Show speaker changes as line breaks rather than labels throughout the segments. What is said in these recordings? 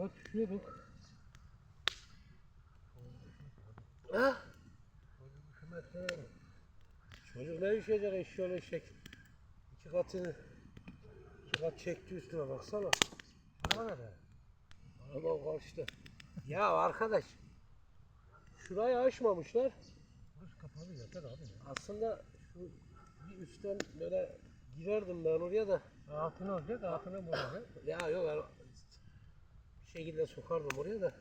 Evet düşüyorduk. Ha? Çocuk ne düşecek eşyol eşek. İki katını iki kat çekti üstüne baksana.
Araba nerede?
Araba karşıda. Ya arkadaş şurayı aşmamışlar.
Burası kapalı yeter abi. ya.
Aslında şu bir üstten böyle girerdim ben oraya da.
Altına olacak, altına mı olacak?
Ya yok şekilde sokardım oraya da.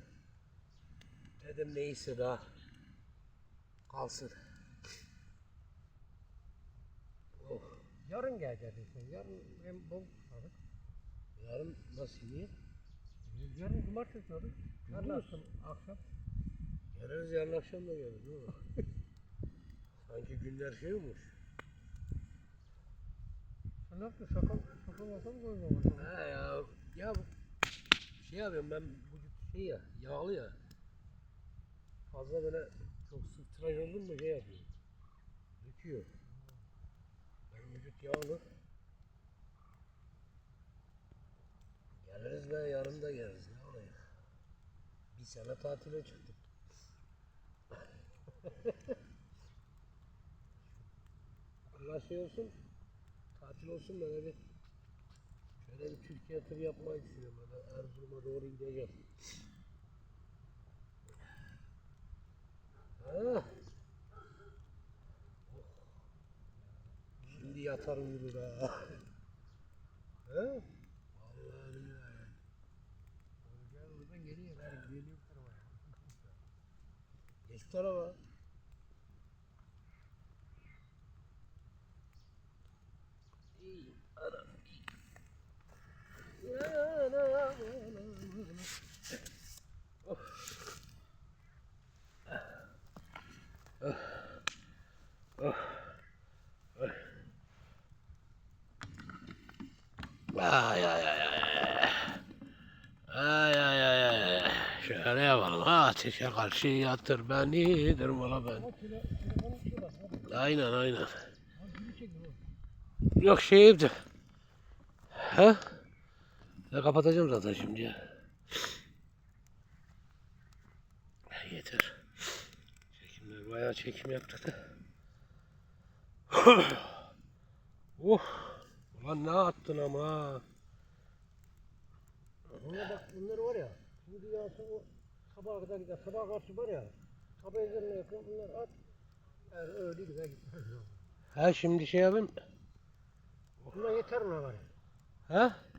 Dedim neyse daha kalsın. Oh.
Yarın geleceğiz işte. Yarın hem bol tutarız.
Yarın nasıl niye?
Yarın cumartesi olur. Yarın akşam, akşam.
Geliriz yarın akşam da geliriz değil mi? Sanki günler şey olmuş.
Sen ne yaptın? Sakal, sakal masal mı koydun?
He ya, şey yapıyorum ben vücut şey ya, yağlı ya. Fazla böyle çok sık tıraş oldum mu şey yapıyor. Döküyor. Benim vücut yağlı. Geliriz be yarın da geliriz ne olacak. Bir sene tatile çıktık. Allah şey olsun, tatil olsun böyle bir Türkiye turu yapmayı düşünüyorum. Böyle Erzurum'a doğru gideceğim. Ha. Oh. Şimdi yatar uyur ha. ha? Vallahi billahi.
Gel geliyor. Tarafa.
Geç tarafa. İyi, ana, Ay ay ay ay. Ay ay ay ay. Şöyle yapalım. Ha ateşe karşı yatır beni. Durmala ben. Aynen aynen. Yok şey evde. Ha? Ya kapatacağım zaten şimdi ya. Yeter. Çekimler bayağı çekim yaptık da. oh. Ulan ne attın ama ha.
Bak bunlar var ya. Şimdi yağsa o sabaha kadar gider. Sabah karşı var ya. Sabah ezanına yakın bunlar at. Yani öyle gider gitmez.
Ha şimdi şey yapayım.
Buna yeter ona var ya.
Ha?